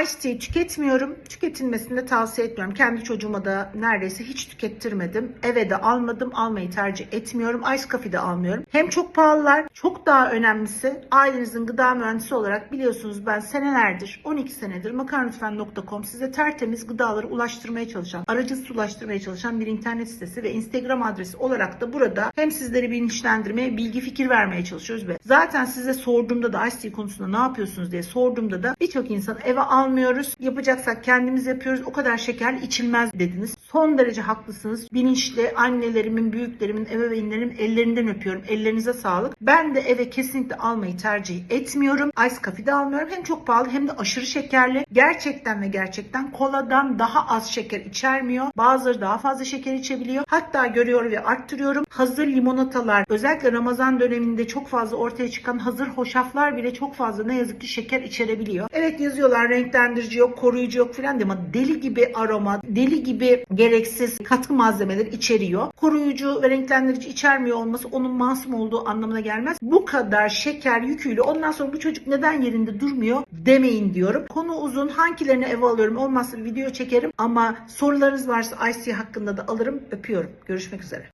Ice tea tüketmiyorum. Tüketilmesini de tavsiye etmiyorum. Kendi çocuğuma da neredeyse hiç tükettirmedim. Eve de almadım. Almayı tercih etmiyorum. Ice coffee de almıyorum. Hem çok pahalılar. Çok daha önemlisi ailenizin gıda mühendisi olarak biliyorsunuz ben senelerdir 12 senedir makarnalütfen.com size tertemiz gıdaları ulaştırmaya çalışan, aracısız ulaştırmaya çalışan bir internet sitesi ve Instagram adresi olarak da burada hem sizleri bilinçlendirmeye, bilgi fikir vermeye çalışıyoruz ve zaten size sorduğumda da Ice tea konusunda ne yapıyorsunuz diye sorduğumda da birçok insan eve almıyoruz. Yapacaksak kendimiz yapıyoruz. O kadar şeker içilmez dediniz. Son derece haklısınız. Bilinçli annelerimin, büyüklerimin, ebeveynlerimin ellerinden öpüyorum. Ellerinize sağlık. Ben de eve kesinlikle almayı tercih etmiyorum. Ice coffee de almıyorum. Hem çok pahalı hem de aşırı şekerli. Gerçekten ve gerçekten koladan daha az şeker içermiyor. Bazıları daha fazla şeker içebiliyor. Hatta görüyor ve arttırıyorum. Hazır limonatalar özellikle Ramazan döneminde çok fazla ortaya çıkan hazır hoşaflar bile çok fazla ne yazık ki şeker içerebiliyor. Evet yazıyorlar renklendirici yok, koruyucu yok filan diye ama deli gibi aroma, deli gibi gereksiz katkı malzemeler içeriyor. Koruyucu ve renklendirici içermiyor olması onun masum olduğu anlamına gelmez. Bu kadar şeker yüküyle ondan sonra bu çocuk neden yerinde durmuyor demeyin diyorum. Konu uzun. Hangilerini eve alıyorum olmazsa video çekerim ama sorularınız varsa IC hakkında da alırım. Öpüyorum. Görüşmek üzere.